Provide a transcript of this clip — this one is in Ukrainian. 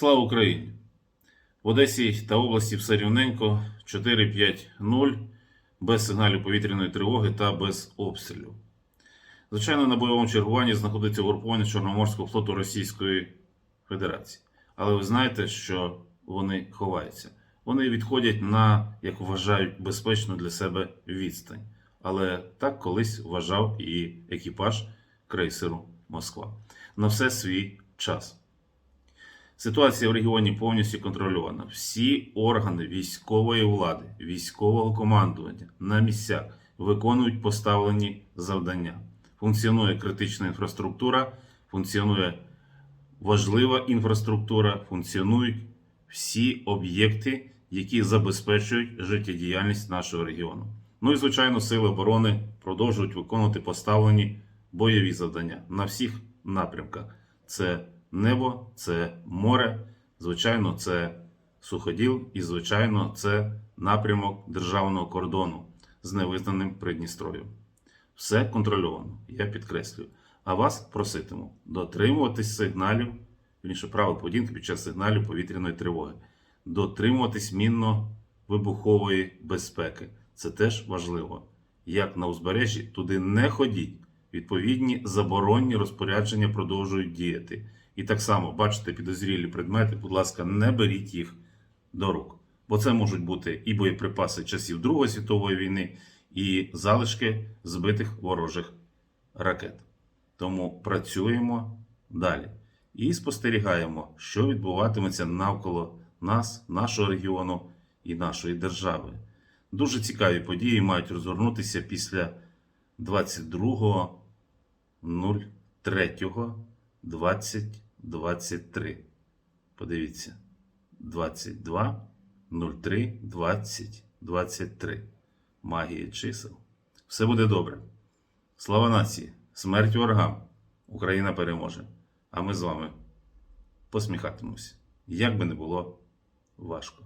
Слава Україні! В Одесі та області все рівненько 4-5-0 без сигналів повітряної тривоги та без обстрілів. Звичайно, на бойовому чергуванні знаходиться угруповання Чорноморського флоту Російської Федерації. Але ви знаєте, що вони ховаються. Вони відходять на, як вважають, безпечну для себе відстань. Але так колись вважав і екіпаж крейсеру Москва. На все свій час. Ситуація в регіоні повністю контрольована. Всі органи військової влади, військового командування на місцях виконують поставлені завдання. Функціонує критична інфраструктура, функціонує важлива інфраструктура, функціонують всі об'єкти, які забезпечують життєдіяльність нашого регіону. Ну і звичайно, сили оборони продовжують виконувати поставлені бойові завдання на всіх напрямках. Це небо, це море, звичайно, це суходіл, і, звичайно, це напрямок державного кордону з невизнаним Придністров'ям. Все контрольовано, я підкреслюю. А вас проситиму дотримуватись сигналів, вірніше правил поведінки під час сигналів повітряної тривоги, дотримуватись мінно-вибухової безпеки. Це теж важливо. Як на узбережжі, туди не ходіть. Відповідні заборонні розпорядження продовжують діяти. І так само бачите підозрілі предмети, будь ласка, не беріть їх до рук. Бо це можуть бути і боєприпаси часів Другої світової війни, і залишки збитих ворожих ракет. Тому працюємо далі і спостерігаємо, що відбуватиметься навколо нас, нашого регіону і нашої держави. Дуже цікаві події мають розгорнутися після 22.03.2023. Подивіться, 22 03 20 23. Магія чисел. Все буде добре. Слава нації! Смерть ворогам! Україна переможе. А ми з вами посміхатимось, Як би не було важко.